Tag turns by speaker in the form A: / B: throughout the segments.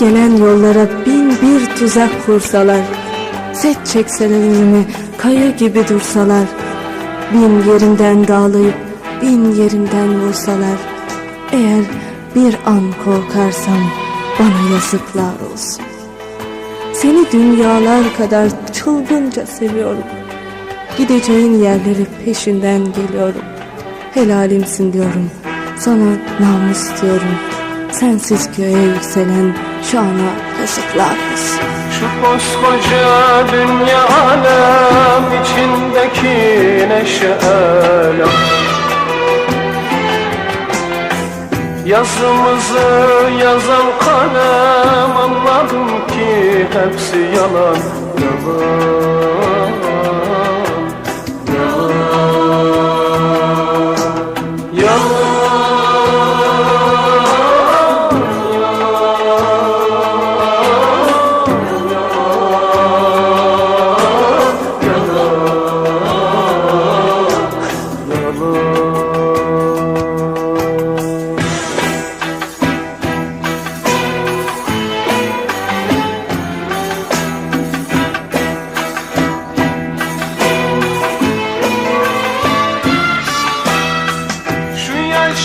A: gelen yollara bin bir tuzak kursalar, set çekseler önüme kaya gibi dursalar, bin yerinden dağlayıp bin yerinden vursalar, eğer bir an korkarsam bana yazıklar olsun. Seni dünyalar kadar çılgınca seviyorum. Gideceğin yerleri peşinden geliyorum. Helalimsin diyorum. Sana namus diyorum. Sensiz göğe yükselen şu ana yazıklar olsun.
B: Şu koskoca dünya alem içindeki neşe elem Yazımızı yazan kalem anladım ki hepsi yalan Yalan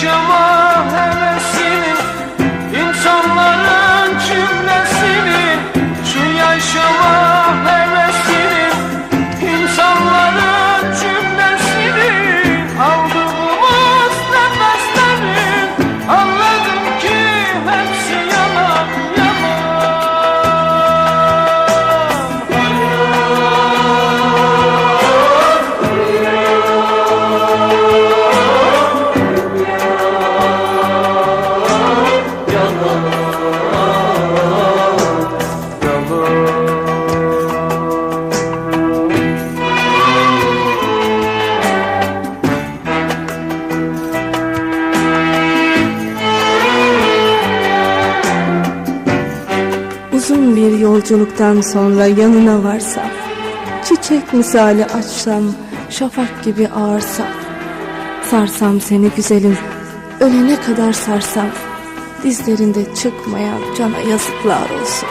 B: Şu
A: yolculuktan sonra yanına varsam, çiçek misali açsam, şafak gibi ağırsam, sarsam seni güzelim, ölene kadar sarsam, dizlerinde çıkmayan cana yazıklar olsun.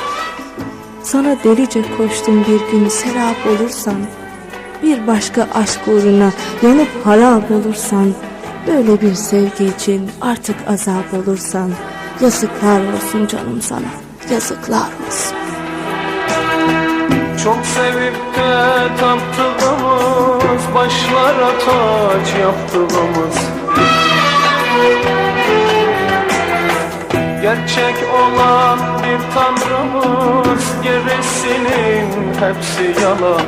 A: Sana delice koştum bir gün serap olursan, bir başka aşk uğruna yanıp harap olursan, böyle bir sevgi için artık azap olursan, yazıklar olsun canım sana, yazıklar olsun.
B: Çok sevip de taptığımız Başlara taç yaptığımız. Gerçek olan bir tanrımız Gerisinin hepsi yalan